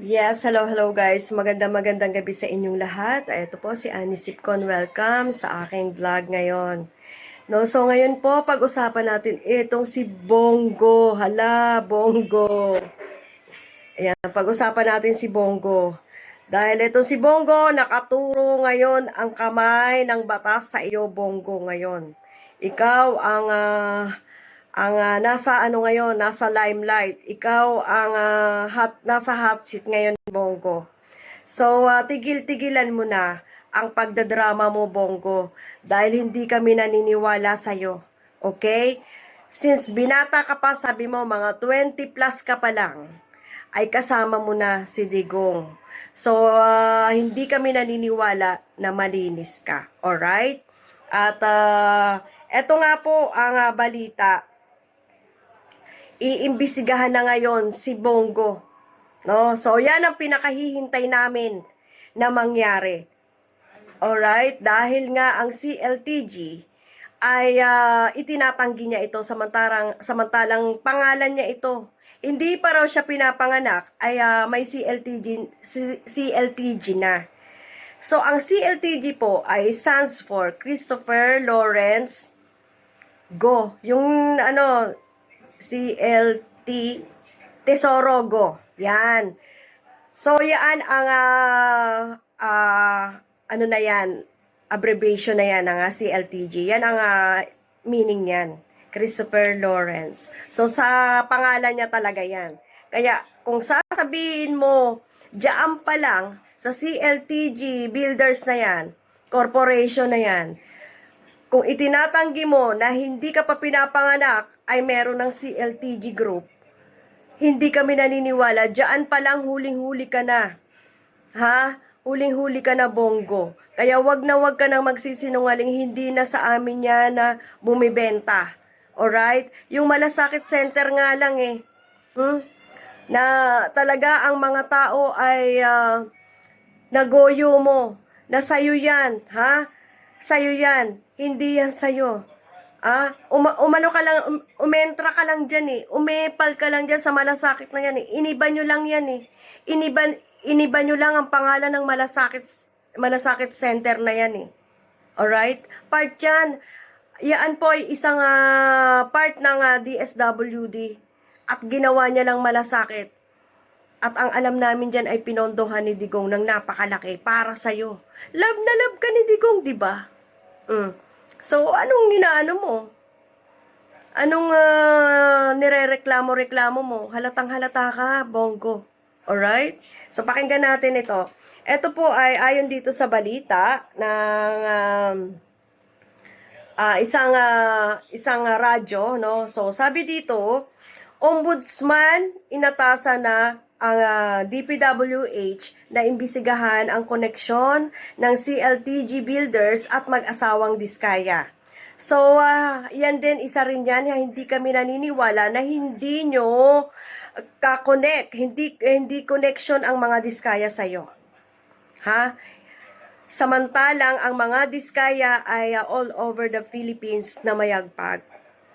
Yes, hello, hello guys. Magandang magandang gabi sa inyong lahat. Ito po si Annie Sipcon. Welcome sa aking vlog ngayon. No, so ngayon po, pag-usapan natin itong si Bongo. Hala, Bongo. Ayan, pag-usapan natin si Bongo. Dahil itong si Bongo, nakaturo ngayon ang kamay ng batas sa iyo, Bongo, ngayon. Ikaw ang ah, ang ah, nasa ano ngayon, nasa limelight. Ikaw ang ah, hot, nasa hot seat ngayon, Bongo. So, ah, tigil-tigilan mo na ang pagdadrama mo, Bongo. Dahil hindi kami naniniwala sa'yo. Okay? Since binata ka pa, sabi mo, mga 20 plus ka pa lang, ay kasama mo na si Digong. So, ah, hindi kami naniniwala na malinis ka. Alright? At, ah, eto nga po ang ah, balita iimbisigahan na ngayon si Bongo. No? So, yan ang pinakahihintay namin na mangyari. Alright? Dahil nga ang CLTG ay ah, itinatanggi niya ito samantarang, samantalang pangalan niya ito. Hindi pa raw siya pinapanganak ay ah, may CLTG, CLTG na. So, ang CLTG po ay stands for Christopher Lawrence Go. Yung ano, CLT Tesoro Go. Yan. So, yan ang ah, ah, ano na yan, abbreviation na yan ng ah, CLTG. Yan ang ah, meaning yan. Christopher Lawrence. So, sa pangalan niya talaga yan. Kaya, kung sasabihin mo, diyan pa lang, sa CLTG builders na yan, corporation na yan, kung itinatanggi mo na hindi ka pa pinapanganak ay meron ng CLTG group, hindi kami naniniwala. Diyan pa lang huling-huli ka na. Ha? Huling-huli ka na, Bongo. Kaya wag na wag ka nang magsisinungaling. Hindi na sa amin yan na bumibenta. Alright? Yung malasakit center nga lang eh. Hmm? Na talaga ang mga tao ay ah, nagoyo mo. Na sa'yo yan. Ha? Sa'yo yan. Hindi yan sa'yo. Ah, uma, umano ka lang, um, umentra ka lang dyan eh. Umepal ka lang dyan sa malasakit na yan eh. Iniba nyo lang yan eh. Iniba, iniba nyo lang ang pangalan ng malasakit, malasakit center na yan eh. Alright? Part yan. Yan po ay isang ah, part ng ah, DSWD. At ginawa niya lang malasakit. At ang alam namin dyan ay pinondohan ni Digong ng napakalaki para sa'yo. Love na love ka ni Digong, di ba? Mm. So, anong ninaano mo? Anong ah, nirereklamo-reklamo mo? Halatang halata ka, Bongo. Alright? So, pakinggan natin ito. Ito po ay ayon dito sa balita ng um, ah, isang ah, isang radyo, no? So, sabi dito, Ombudsman inatasa na ang ah, DPWH na imbisigahan ang koneksyon ng CLTG Builders at mag-asawang Diskaya. So, ah, yan din, isa rin yan, hindi kami naniniwala na hindi nyo kakonek, hindi, hindi connection ang mga Diskaya sa'yo. Ha? Samantalang ang mga Diskaya ay ah, all over the Philippines na mayagpag.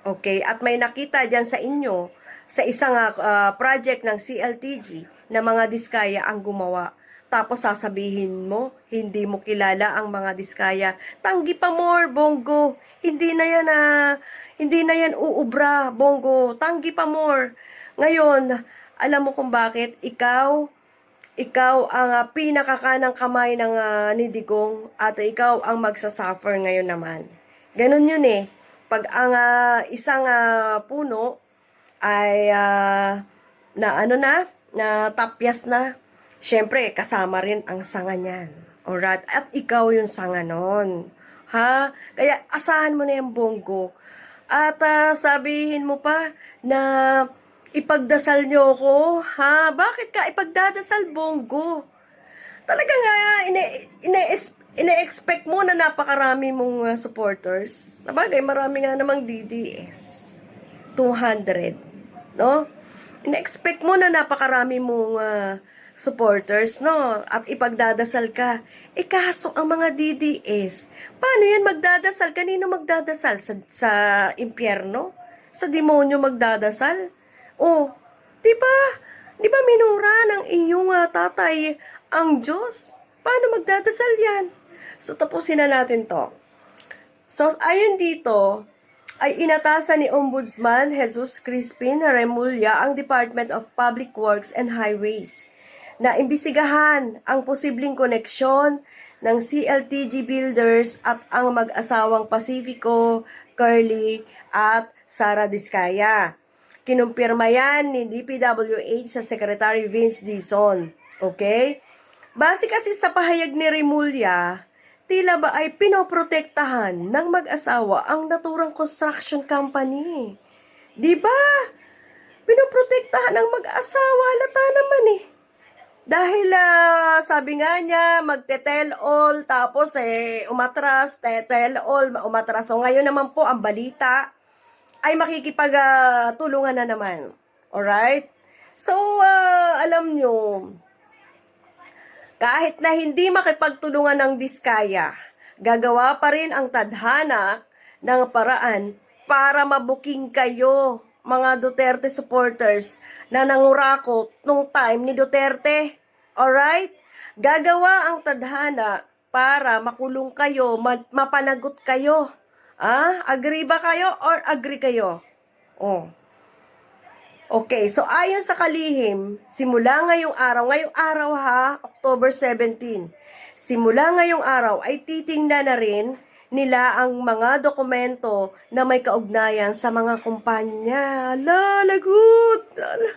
Okay? At may nakita dyan sa inyo sa isang ah, project ng CLTG na mga Diskaya ang gumawa. Tapos sasabihin mo, hindi mo kilala ang mga Diskaya. Tanggi pa more, Bongo. Hindi na yan ah, hindi na yan uubra, Bongo. Tanggi pa more. Ngayon, alam mo kung bakit ikaw ikaw ang uh, pinakakanang kamay ng ah, ni Digong at ikaw ang magsasuffer ngayon naman. Ganon yun eh. Pag ang ah, isang ah, puno ay ah, na ano na, na tapyas na, syempre kasama rin ang sanga niyan. Alright? At ikaw yung sanga nun. Ha? Kaya asahan mo na yung bongo. At ah, sabihin mo pa na ipagdasal niyo ako, ha? Bakit ka ipagdadasal, Bongo? Talaga nga, ine, ine, ine-expect mo na napakarami mong uh, supporters. Sabagay, marami nga namang DDS. 200. No? Ine-expect mo na napakarami mong uh, supporters, no? At ipagdadasal ka. Eh, kaso ang mga DDS, paano yan magdadasal? Kanino magdadasal? Sa, sa impyerno? Sa demonyo magdadasal? Oh, di ba? Di ba minura ng iyong ah, tatay ang Diyos? Paano magdadasal yan? So, tapusin na natin to. So, ayon dito, ay inatasan ni Ombudsman Jesus Crispin Remulla ang Department of Public Works and Highways na imbisigahan ang posibleng koneksyon ng CLTG Builders at ang mag-asawang Pacifico, Curly at Sara Diskaya. Kinumpirma yan ni DPWH sa Secretary Vince Dizon. Okay? Base kasi sa pahayag ni Remulla, tila ba ay pinoprotektahan ng mag-asawa ang naturang construction company. Di ba? Pinoprotektahan ng mag-asawa, halata naman eh. Dahil ah, sabi nga niya, magte-tell all, tapos eh, umatras, te-tell all, umatras. So ngayon naman po, ang balita ay makikipagtulungan na naman. Alright? So, ah, alam nyo, kahit na hindi makipagtulungan ng diskaya, gagawa pa rin ang tadhana ng paraan para mabuking kayo, mga Duterte supporters, na nangurakot nung time ni Duterte. Alright? Gagawa ang tadhana para makulong kayo, ma- mapanagot kayo. Ah, agree ba kayo or agree kayo? Oh. Okay, so ayon sa kalihim, simula ngayong araw, ngayong araw ha, October 17, simula ngayong araw ay titingnan na rin nila ang mga dokumento na may kaugnayan sa mga kumpanya. La, lagut! Ala.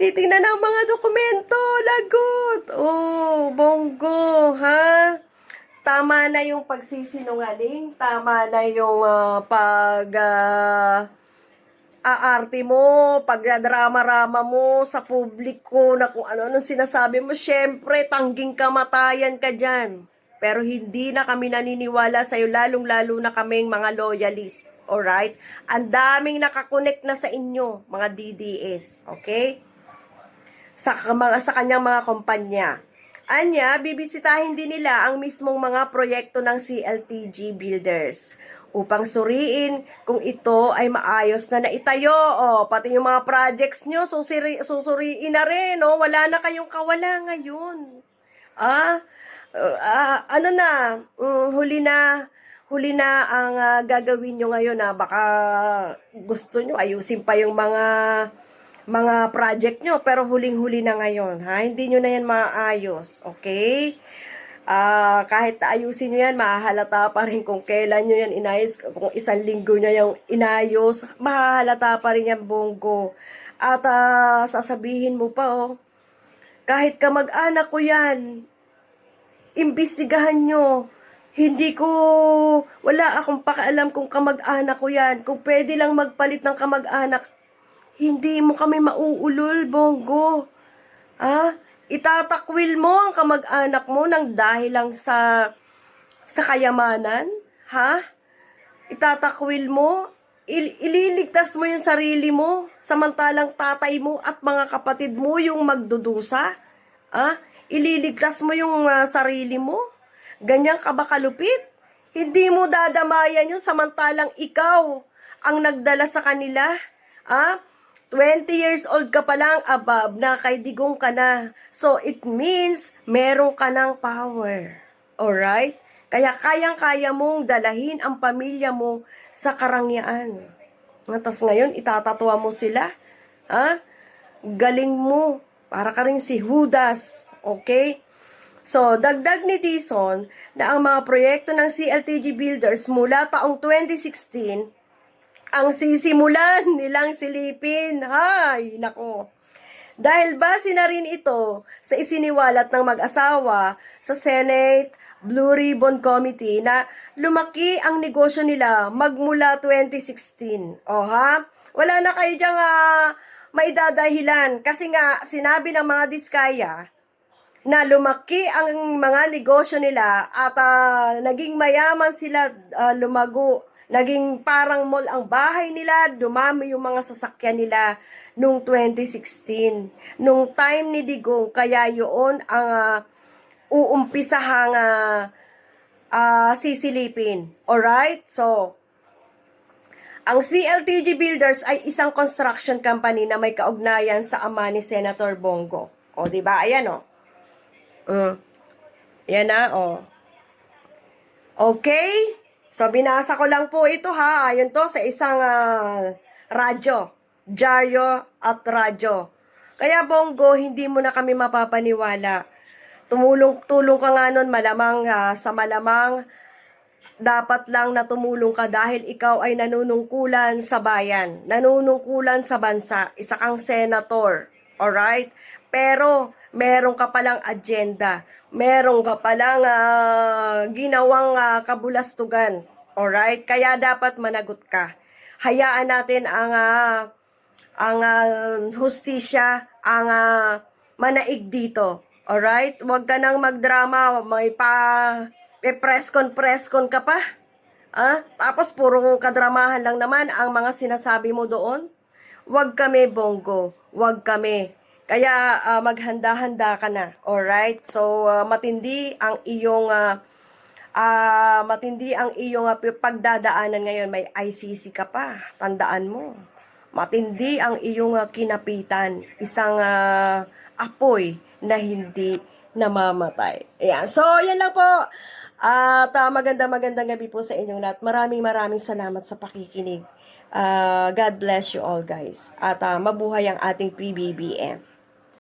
Titingnan ang mga dokumento, lagut! Oh, bonggo, ha? Tama na yung pagsisinungaling, tama na yung ah, pag... ah, aarte mo, pagdadrama-rama mo sa publiko na kung ano-ano sinasabi mo, syempre, tangging kamatayan ka dyan. Pero hindi na kami naniniwala sa'yo, lalong-lalo na kaming mga loyalist. Alright? Ang daming nakakonect na sa inyo, mga DDS. Okay? Sa, mga, sa kanyang mga kumpanya. Anya, bibisitahin din nila ang mismong mga proyekto ng CLTG Builders upang suriin kung ito ay maayos na naitayo. O, pati yung mga projects nyo, susuri, susuriin na rin. O, wala na kayong kawala ngayon. Ah, uh, ah, ano na, mm, huli na, huli na ang ah, gagawin nyo ngayon na baka gusto nyo ayusin pa yung mga mga project nyo, pero huling-huli na ngayon, ha? Hindi nyo na yan maayos, okay? Ah, kahit ayusin nyo yan, mahahalata pa rin kung kailan nyo yan inayos, kung isang linggo nyo yung inayos, mahahalata pa rin yan bonggo. At ah, sasabihin mo pa, oh, kahit kamag-anak ko yan, imbestigahan nyo. Hindi ko, wala akong pakialam kung kamag-anak ko yan. Kung pwede lang magpalit ng kamag-anak, hindi mo kami mauulol, Bongo. Ah, itatakwil mo ang kamag-anak mo ng dahil lang sa sa kayamanan, ha? Itatakwil mo, il- ililigtas mo yung sarili mo, samantalang tatay mo at mga kapatid mo yung magdudusa, ha? Ililigtas mo yung ah, sarili mo, ganyan ka ba kalupit? Hindi mo dadamayan yun samantalang ikaw ang nagdala sa kanila, ha? 20 years old ka pa lang above na kay digong ka na. So, it means meron ka ng power. Alright? Kaya kayang-kaya mong dalahin ang pamilya mo sa karangyaan. Tapos ngayon, itatatwa mo sila. Ha? Galing mo. Para ka rin si Judas. Okay? So, dagdag ni Dison na ang mga proyekto ng CLTG Builders mula taong 2016 ang sisimulan nilang silipin. Hay, nako. Dahil base na rin ito sa isiniwalat ng mag-asawa sa Senate Blue Ribbon Committee na lumaki ang negosyo nila magmula 2016. O ha? Wala na kayo diyang uh, maidadahilan kasi nga sinabi ng mga diskaya na lumaki ang mga negosyo nila at ah, naging mayaman sila ah, lumago Naging parang mall ang bahay nila, dumami yung mga sasakyan nila nung 2016. Nung time ni Digong, kaya yun ang uh, uumpisahang uh, uh, sisilipin. Alright? So, Ang CLTG Builders ay isang construction company na may kaugnayan sa ama ni Senator Bongo. O, di ba? Ayan, o. Mm. Yan na, o. Okay? So, binasa ko lang po ito ha. Ayon to sa isang ah, radyo. Jaryo at radyo. Kaya Bongo, hindi mo na kami mapapaniwala. Tumulong tulong ka nga nun malamang ah, sa malamang dapat lang na tumulong ka dahil ikaw ay nanunungkulan sa bayan, nanunungkulan sa bansa, isa kang senator, alright? Pero meron ka palang agenda, meron ka palang ah, ginawang ah, kabulastugan, alright? Kaya dapat managot ka. Hayaan natin ang ah, ang ah, hustisya, ang ah, manaig dito. Alright? Huwag ka nang magdrama, may pa pe-press-con, press-con ka pa. Ah? Tapos puro kadramahan lang naman ang mga sinasabi mo doon. Huwag kami, Bongo. Huwag kami. Kaya ah, maghanda-handa ka na. Alright? So, ah, matindi ang iyong ah, ah, matindi ang iyong ah, pagdadaanan ngayon. May ICC ka pa. Tandaan mo. Matindi ang iyong ah, kinapitan. Isang ah, apoy na hindi namamatay. Ayan. So, yan lang po. At ah, maganda magandang gabi po sa inyong lahat. Maraming maraming salamat sa pakikinig. Ah, God bless you all guys. At ah, mabuhay ang ating PBBM.